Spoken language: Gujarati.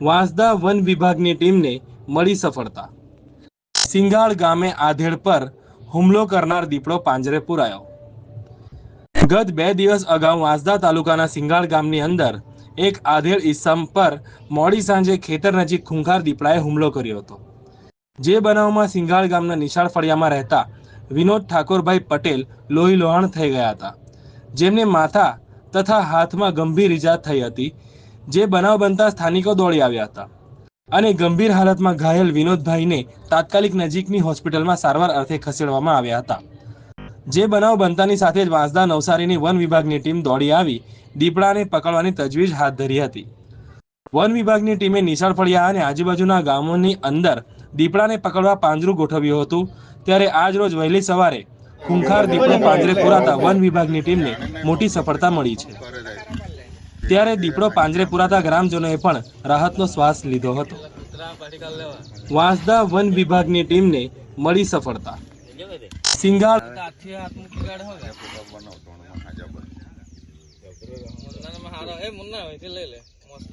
વાંસદા વન વિભાગની ટીમને મળી સફળતા. સિંગાળ ગામે આધેડ પર હુમલો કરનાર દીપડો પાંજરે પુરાયો. ગત બે દિવસ અગાઉ વાંસદા તાલુકાના સિંગાળ ગામની અંદર એક આધેડ ઇસમ પર મોડી સાંજે ખેતર નજીક ખૂંખાર દીપડાએ હુમલો કર્યો હતો. જે બનાવમાં સિંગાળ ગામના નિશાળ ફળિયામાં રહેતા વિનોદ ઠાકોરભાઈ પટેલ લોહી લોહાણ થઈ ગયા હતા. જેમને માથા તથા હાથમાં ગંભીર ઇજા થઈ હતી. જે બનાવ બનતા સ્થાનિકો દોડી આવ્યા હતા. અને ગંભીર હાલતમાં ઘાયલ વિનોદભાઈને તાત્કાલિક નજીકની હોસ્પિટલમાં સારવાર અર્થે ખસેડવામાં આવ્યા હતા. જે બનાવ બનતાની સાથે જ વાંસદા નવસારીની વન વિભાગની ટીમ દોડી આવી, દીપડાને પકડવાની તજવીજ હાથ ધરી હતી. વન વિભાગની ટીમે નિશાળ ફળિયા અને આજુબાજુના ગામોની અંદર દીપડાને પકડવા પાંજરું ગોઠવ્યું હતું. ત્યારે આજ રોજ વહેલી સવારે ખૂંખાર દીપડો પાંજરે પુરાતા વન વિભાગની ટીમને મોટી સફળતા મળી છે. ત્યારે દીપડો પાંજરે પુરાતા ગ્રામજનોએ પણ રાહતનો શ્વાસ લીધો હતો. વાંસદા વન વિભાગની ટીમને મળી સફળતા. સિંગાળ મુન્ના હોય તે લઈ લે મસ્ત